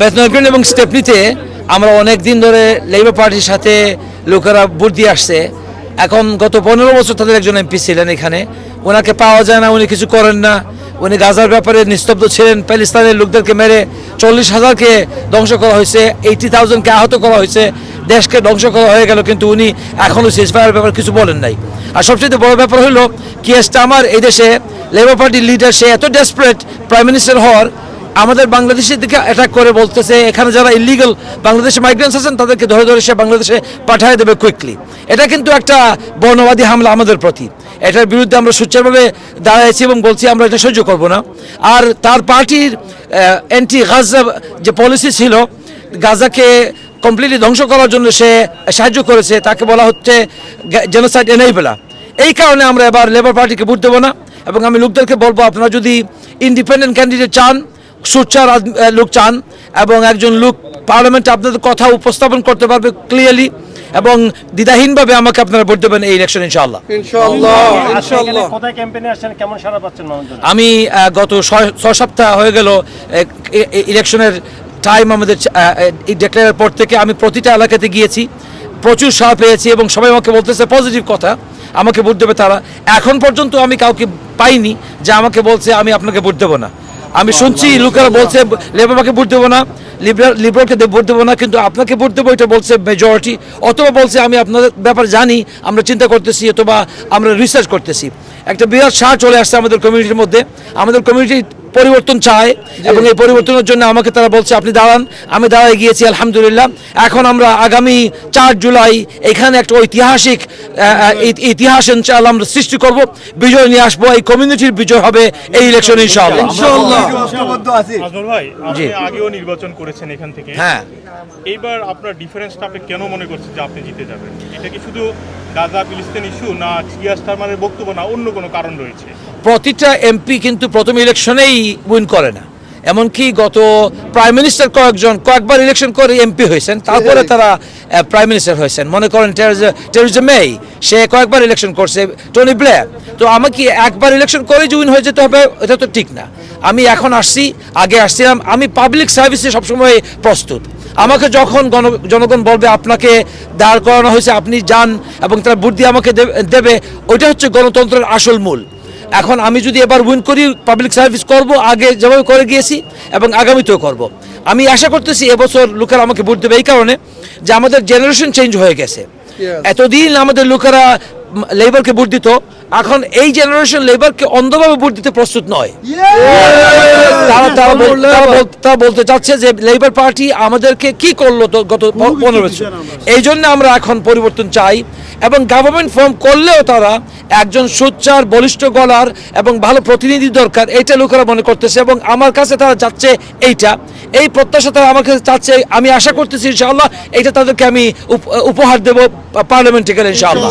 বেতনগ্রেন এবং স্টেপনিতে আমরা অনেক দিন ধরে লেবার পার্টির সাথে লোকেরা ভোট দিয়ে আসছে। এখন গত পনেরো বছর তাদের একজন এমপি ছিলেন এখানে। ওনাকে পাওয়া যায় না, উনি কিছু করেন না। উনি গাজার ব্যাপারে নিস্তব্ধ ছিলেন, প্যালিস্তানের লোকদেরকে মেরে চল্লিশ হাজারকে ধ্বংস করা হয়েছে এইটি থাউজেন্ডকে আহত করা হয়েছে, দেশকে ধ্বংস করা হয়ে গেল, কিন্তু উনি এখনও সিজফায়ার ব্যাপারে কিছু বলেন নাই। আর সবচেয়ে বড় ব্যাপার হলো কিয়েস্টা আমার এই দেশে লেবার পার্টির লিডার সে এত ডেসপারেট প্রাইম মিনিস্টার হওয়ার আমাদের বাংলাদেশের দিকে অ্যাটাক করে বলতেছে, এখানে যারা ইলিগাল বাংলাদেশে মাইগ্রেন্টস আছেন, তাদেরকে ধরে ধরে সে বাংলাদেশে পাঠিয়ে দেবে কুইকলি এটা কিন্তু একটা বর্ণবাদী হামলা আমাদের প্রতি। এটার বিরুদ্ধে আমরা সোচ্চারভাবে দাঁড়াইছি এবং বলছি, আমরা এটা সহ্য করব না। আর তার পার্টির অ্যান্টি গাজা যে পলিসি ছিল, গাজাকে কমপ্লিটলি ধ্বংস করার জন্য সে সাহায্য করেছে, তাকে বলা হচ্ছে জেনোসাইড এনেইবেলা এই কারণে আমরা এবার লেবার পার্টিকে ভোট দেবো না, এবং আমি লোকদেরকে বলব, আপনারা যদি ইন্ডিপেন্ডেন্ট ক্যান্ডিডেট চান সোচ্চার লোক চান এবং একজন লোক পার্লামেন্টে আপনাদের কথা উপস্থাপন করতে পারবে ক্লিয়ারলি এবং দ্বিধাহীনভাবে আমাকে আপনারা ভোট দেবেন এই ইলেকশন ইনশাআল্লাহ। ইনশাআল্লাহ আজকে এখানে ইনশাআল্লাহ কোথায় ক্যাম্পেইনে আসছেন কেমন সারা পাচ্ছেন মানুষজন? আমি গত ছয় ছয় সপ্তাহ হয়ে গেল ইলেকশনের টাইম আমাদের ডিক্লেয়ারের পর থেকে আমি প্রতিটা এলাকাতে গিয়েছি প্রচুর সাড়া পেয়েছি এবং সবাই আমাকে বলতেছে পজিটিভ কথা আমাকে ভোট দেবে তারা। এখন পর্যন্ত আমি কাউকে পাইনি যে আমাকে বলছে আমি আপনাকে ভোট দেবো না। আমি শুনছি, লোকেরা বলছে লেবার আমাকে ভোট দেবো না, লিবারাল লিবারকে ভোট দেবো না, কিন্তু আপনাকে ভোট দেবো, এটা বলছে মেজরিটি অথবা বলছে, আমি আপনাদের ব্যাপার জানি, আমরা চিন্তা করতেছি, অথবা আমরা রিসার্চ করতেছি। একটা বিরাট সার চলে আসছে আমাদের কমিউনিটির মধ্যে। আমাদের কমিউনিটি পরিবর্তন চায় এবং এই পরিবর্তনের জন্য আমাকে তারা বলছে আপনি দাঁড়ান আমি দাঁড়ায় গিয়েছি আলহামদুলিল্লাহ। এখন আমরা আগামী চার জুলাই এখানে একটা ঐতিহাসিক ইতিহাস ইনশাআল্লাহ আমরা সৃষ্টি করব। বিজয় নিয়ে আসব এই কমিউনিটির বিজয় হবে এই ইলেকশন ইনশাআল্লাহ। ইনশাআল্লাহ। ভাই আপনি জি। আগেও নির্বাচন করেছেন এখান থেকে। হ্যাঁ। এইবার আপনার ডিফারেন্সটা আপনি কেন মনে করছেন যে আপনি জিতে যাবেন? এটা কি শুধু গাজা ফিলিস্তিন ইস্যু না চিয়া স্টারমারের বক্তব্য না অন্য কোনো কারণ রয়েছে? প্রতিটা এমপি কিন্তু প্রথম ইলেকশনেই উইন করে না। এমনকি গত প্রাইম মিনিস্টার কয়েকজন কয়েকবার ইলেকশন করে এমপি হয়েছেন তারপরে তারা প্রাইম মিনিস্টার হয়েছেন। মনে করেন টেরিজা মেই সে কয়েকবার ইলেকশন করছে টনি ব্ল্যাক তো আমাকে একবার ইলেকশন করে যে উইন হয়ে যেতে হবে এটা তো ঠিক না। আমি এখন আসছি আগে আসছিলাম আমি পাবলিক সার্ভিসে সবসময় প্রস্তুত। আমাকে যখন জনগণ বলবে আপনাকে দাঁড় করানো হয়েছে আপনি যান এবং তার বুদ্ধি আমাকে দেবে- দেবে ওইটা হচ্ছে গণতন্ত্রের আসল মূল। এখন আমি যদি এবার উইন করি পাবলিক সার্ভিস করব আগে যেভাবে করে গিয়েছি এবং আগামীতেও করব। আমি আশা করতেছি এবছর লোকেরা আমাকে ভোট দেবে এই কারণে যে আমাদের জেনারেশন চেঞ্জ হয়ে গেছে। এতদিন আমাদের লোকেরা লেবারকে ভোট দিত এখন এই জেনারেশন লেবারকে অন্ধভাবে ভোট দিতে প্রস্তুত নয়। তারা তারা বল- তারা বল- তারা বলতে চাচ্ছে যে লেবার পার্টি আমাদেরকে কি করল গত পনেরো বছর। এই জন্য আমরা এখন পরিবর্তন চাই এবং গভর্নমেন্ট ফর্ম করলেও তারা একজন সোচ্চার বলিষ্ঠ গলার এবং ভালো প্রতিনিধি দরকার এটা লোকেরা মনে করতেছে এবং আমার কাছে তারা চাচ্ছে এইটা। এই প্রত্যাশা তারা আমার কাছে চাচ্ছে আমি আশা করতেছি ইনশাআল্লাহ এটা তাদেরকে আমি উপ- উপহার দেবো পার্লামেন্টে গেলে ইনশাআল্লাহ।